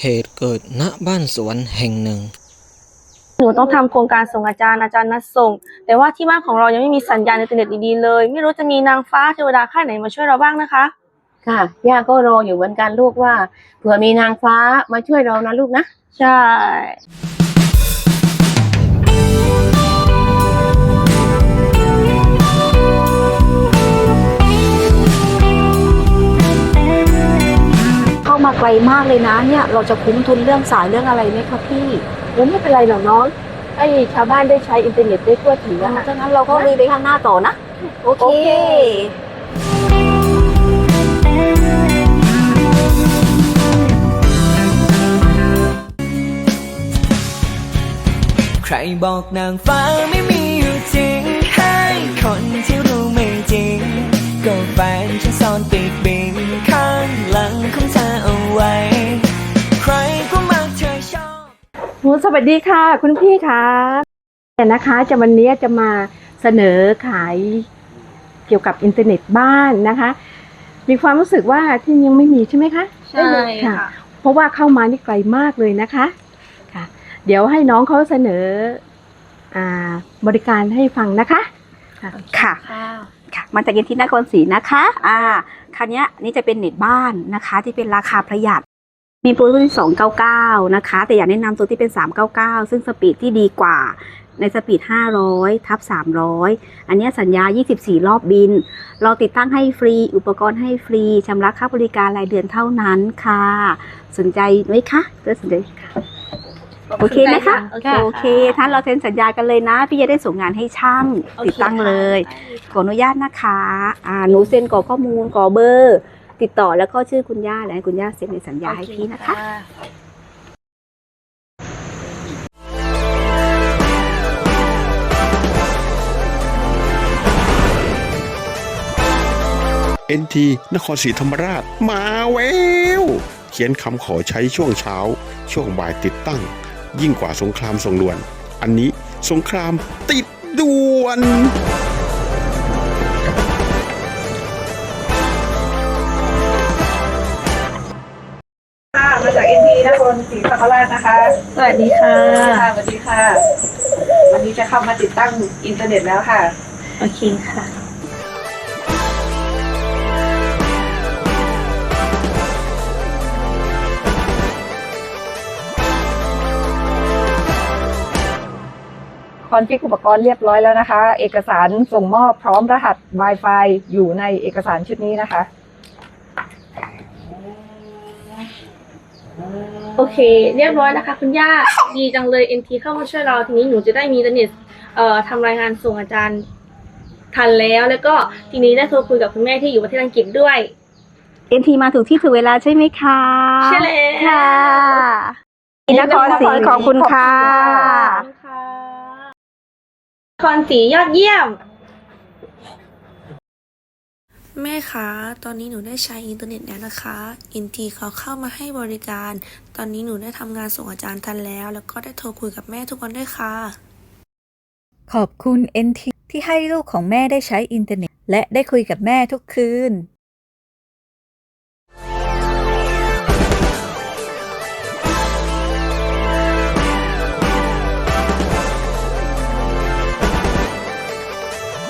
เหตุเกิดณบ้านสวนแห่งหนึ่ง หนูต้องทำโครงการส่งอาจารย์อาจารย์นัดส่ง แต่ว่าที่บ้านของเรายังไม่มีสัญญาณอินเทอร์เน็ตดีๆเลย ไม่รู้จะมีนางฟ้าเทวดาค่ายไหนมาช่วยเราบ้างนะคะ ค่ะย่าก็รออยู่เหมือนกันลูกว่าเผื่อมีนางฟ้ามาช่วยเรานะลูกนะ ใช่ มาไกลมากเลยนะเนี่ยเราจะคุ้มทุนเรื่องสายเรื่องอะไรไหมคะพี่โอ้ไม่เป็นไรหรอกน้องให้ชาวบ้านได้ใช้อินเทอร์เน็ตได้ทั่วถึงอะค่ะดังนั้นเราก็ลุยไปข้างหน้าต่อนะโอเคโอเคใครบอกนางฟ้าไม่มีอยู่จริง ให้คนที่รู้ไม่จริง ก็แฟนฉันซ่อนปีกบินข้างหลังของเธอ โอ้สวัสดีค่ะ คุณพี่คะแต่นะคะจะวันนี้จะมาเสนอขายเกี่ยวกับอินเทอร์เน็ตบ้านนะคะ มีความรู้สึกว่าที่ยังไม่มีใช่ไหมคะใช่ค่ะ เพราะว่าเข้ามานี่ไกลมากเลยนะคะค่ะ เดี๋ยวให้น้องเขาเสนออ่าบริการให้ฟังนะคะค่ะค่ะมาจากเย็นที่นครศรีนะคะ อ่าคันนี้ยนี่จะเป็นเน็ตบ้านนะคะ ที่เป็นราคาประหยัด มีโปรโมชั่นที่ 299 นะคะ แต่อยากแนะนำตัวที่เป็น 399 ซึ่งสปีดที่ดีกว่าในสปีด 500 ทับ 300 อันเนี้ยสัญญา 24 รอบบิน เราติดตั้งให้ฟรี อุปกรณ์ให้ฟรี ชำระค่าบริการรายเดือนเท่านั้นค่ะ สนใจไหมคะเพื่อสนใจค่ะโอเคไหมคะโอเคโอเค ท่านเราเซ็นสัญญากันเลยนะ พี่จะได้ส่งงานให้ช่างติดตั้งเลย ขออนุญาตนะคะ อ่า หนูเซ็นกรอกข้อมูลกรอกเบอร์ ติดต่อแล้วก็ชื่อคุณย่าและให้คุณย่าเซ็นในสัญญาให้พี่นะคะเอ็นทีนครศรีธรรมราช มาแววเขียนคำขอใช้ช่วงเช้า ช่วงบ่ายติดตั้ง ยิ่งกว่าสงครามส่งด่วน อันนี้สงครามติดด่วน นทีนครศรีธรรมราชนะคะ สวัสดีค่ะ ค่ะสวัสดีค่ะ วันนี้จะเข้ามาติดตั้งอินเทอร์เน็ตแล้วค่ะ โอเคค่ะ คอนฟิกอุปกรณ์เรียบร้อยแล้วนะคะ เอกสารส่งมอบพร้อมรหัส Wi-Fi อยู่ในเอกสารชุดนี้นะคะ โอเค เรียบร้อยนะคะ คุณย่าดีจังเลย NT เข้ามาช่วยเราทีนี้หนูจะได้มีอินเทอร์เน็ตเอ่อทำรายงานส่งอาจารย์ทันแล้ว แล้วก็ทีนี้ได้โทรคุยกับคุณแม่ที่อยู่ประเทศอังกฤษด้วย เอ็นทีมาถูกที่ถูกเวลาใช่ไหมคะใช่แล้ว ค่ะนครศรีขอบคุณค่ะคอนสียอดเยี่ยม แม่คะ ตอนนี้หนูได้ใช้อินเทอร์เน็ตแล้วนะคะ อินทีเขาเข้ามาให้บริการ ตอนนี้หนูได้ทำงานส่งอาจารย์ทันแล้ว แล้วก็ได้โทรคุยกับแม่ทุกวันด้วยค่ะ ขอบคุณ NT ที่ให้ลูกของแม่ได้ใช้อินเทอร์เน็ต และได้คุยกับแม่ทุกคืน